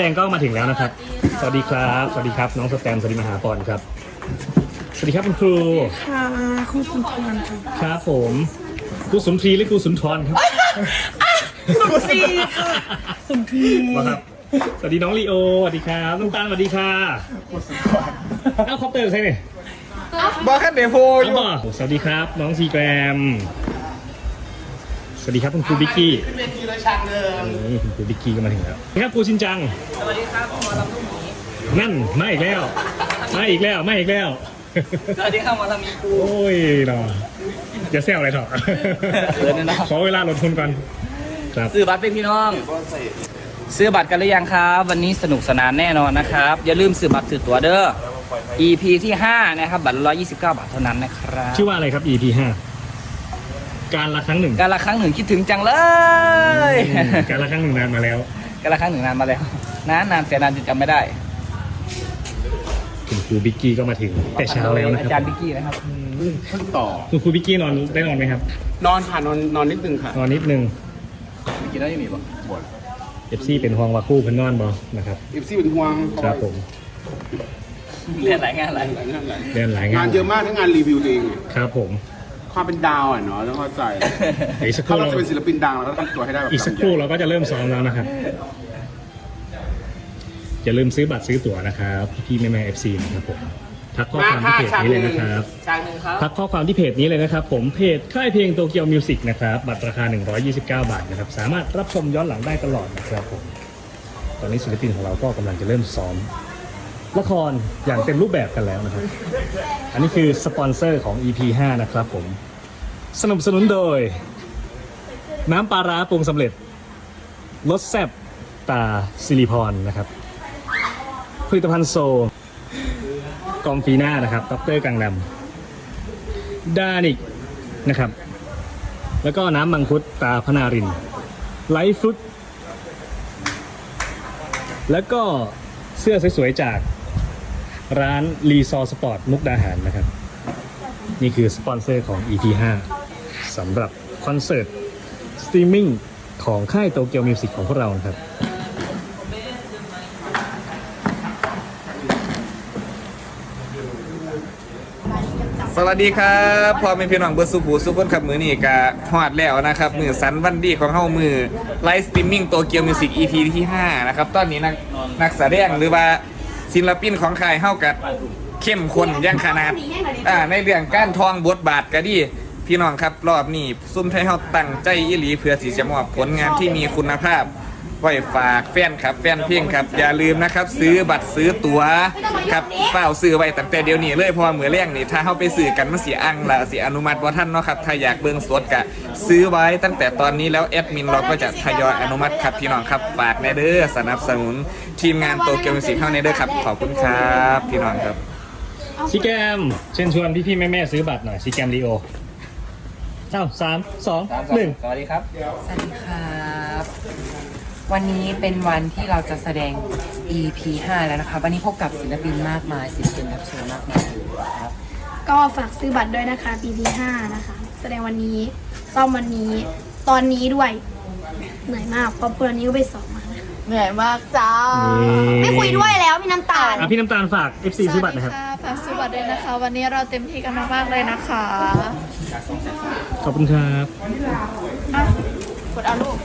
แตงก็มาถึงแล้วนะครับ สวัสดีครับ สวัสดีครับ น้องสแตมสวัสดีมหาปอนครับ สวัสดีครับคุณครู ค่ะคุณสุนทรค่ะครับผมครูสุนทรีหรือครูสุนทรครับสุนทรีค่ะสุนทรีมาครับ สวัสดีน้องลีโอ สวัสดีครับน้องตาลสวัสดีค่ะเอ้าคอปเตอร์ใช่ไหมบอกแค่เดโพอเอายู่บ่สวัสดีครับ น้องซีแกรม สวัสดีครับคุณครูบิกกี้ ขึ้นเวทีเลยฉากเดิมนี่คุณครูบิกกี้ก็มาถึงแล้วสวัสดีครับครูชินจัง สวัสดีครับหมอลำลูกหมีนั่นมาอีกแล้วมาอีกแล้วมาอีกแล้ว สวัสดีครับหมอลำมีครูโอ้ยเนาะอย่าแซวอะไรเถอะเขินนะเนาะขอเวลาลดทุนก่อนครับซื้อบัตรเป็นพี่น้อง ซื้อบัตรกันหรือยังครับ วันนี้สนุกสนานแน่นอนนะครับ อย่าลืมซื้อบัตรซื้อตั๋วเด้อ EP ที่ 5 นะครับ บัตร129 บาทเท่านั้นนะครับ ชื่อว่าอะไรครับ EP ห้า การละครั้งหนึ่ง การละครั้งหนึ่งคิดถึงจังเลยอืมการละครั้งหนึ่งนานมาแล้ว การละครั้งหนึ่งนานมาแล้วนานนานเสียนานจนจำไม่ได้คุณครูบิกกี้ก็มาถึงแต่เช้าแล้วนะอาคจารัรบย์บิ๊กกี้นะครับ เพิ่งต่อ คุณครูบิกกี้นอนได้นอนไหมครับ นอนค่ะนอนนอนนิดนึงค่ะนอนนิดนึงบิ๊กกี้ได้ยังมีบ่บนเอฟซีเป็นห่วงว่าคู่เพิ่นนอนบ่นะครับเอฟซีเป็นห่วงครับผมเรียนหลายงานหลายหลายงานหลายเรียนหลายงางานนเยอะมากทั้งงานรีวิวตัวเองเนี่ยครับผม ความเป็นดาวอะเนาะต้องเข้าใจเดี๋ยวอีกสักคถ้ารู่เราเราจะเป็นศิลปินดังเราก็ต้องตัวให้ได้แบบอีกสักครู่เราก็จะเริ่มซ้อมแล้วนะครับอย่าลืมซื้อบัตรซื้อตั๋วนะครับพี่แม่แม่เอฟซีนะครับผมทักข้อความที่เพจนี้เลยนะครับ ฉากหนึ่งครับ ทักข้อความที่เพจนี้เลยนะครับ ผมเพจค่ายเพลงโตเกียวมิวสิกนะครับ บัตรราคา 129 บาทนะครับ สามารถรับชมย้อนหลังได้ตลอดนะครับผม ตอนนี้ศิลปินของเราก็กำลังจะเริ่มซ้อม ละครอย่างเต็มรูปแบบกันแล้วนะครับ อันนี้คือสปอนเซอร์ของ EP 5 นะครับผม สนับสนุนโดย น้ำปลาร้าปรุงสำเร็จรสแซบตาซิลิพรนะครับ ผลิตภัณฑ์โซกองฟีน่านะครับดรกังนำดานิกนะครับ แล้วก็น้ำมังคุดตาพนารินไลฟ์ฟรุตแล้วก็เสื้อสวยๆจาก ร้านรีซอร์สปอร์ตมุกดาหารนะครับ นี่คือสปอนเซอร์ของ EP 5สำหรับคอนเสิร์ตสตรีมมิ่งของค่ายโตเกียวมิวสิกของพวกเรานะครับ สวัสดีครับพ่อแม่พี่น้องเบิร์สุภูสุขคนขับมือนี่กะฮอดแล้วนะครับ มือสันวันดีของเฮามือไลฟ์สตรีมมิ่งโตเกียวมิวสิก EP ที่ 5 นะครับ ตอนนี้นักนักแสดงหรือว่า ศิลปินของค่ายเฮากับเข้มข้นอยังขนาดอ่าในเรื่องการทองบทบาทก็ดีพี่น้องครับรอบนี้ซุ่มไทยเฮาตั้งใจอีหลีเพื่อสิจะมอบผลงานที่มีคุณภาพ ไว้ฝากแฟนครับ แฟนเพลงครับ อย่าลืมนะครับ ซื้อบัตรซื้อตั๋วครับเปล่าซื้อไว้ตั้งแต่เดี๋ยวนี้เลยเพราะว่ามือแรกนี่ถ้าเข้าไปซื้อกันมันเสียอังละเสียอนุมัติว่าท่านเนาะครับถ้าอยากเบิ่งสดกะซื้อไว้ตั้งแต่ตอนนี้แล้วแอดมินเราก็จะทยอยอนุมัติครับพี่น้องครับฝากในเด้อสนับสนุนทีมงานโตเกียวมิวสิกเข้าในเด้อครับขอบคุณครับพี่น้องครับซีแกมเชิญชวนพี่ๆแม่ๆซื้อบัตรหน่อยซีแกมรีโอเอ้าสามสองหนึ่งสวัสดีครับสวัสดีครับ วันนี้เป็นวันที่เราจะแสดง EP 5 แล้วนะคะ วันนี้พบกับศิลปินมากมายศิลปินรับเชิญมากมายครับก็ฝากซื้อบัตรด้วยนะคะปีที่5นะคะ แสดงวันนี้ซ่อมวันนี้ตอนนี้ด้วย เหนื่อยมากเพราะวันนี้ก็ไปสอบมานะเหนื่อยมากจ้านี่ไม่คุยด้วยแล้วพี่น้ำตาล อะพี่น้ำตาลฝาก FC ซื้อบัตรนะครับ ฝากซื้อบัตรด้วยนะคะ วันนี้เราเต็มที่กันมากๆเลยนะคะขอบคุณครับ อะกดเอาลูก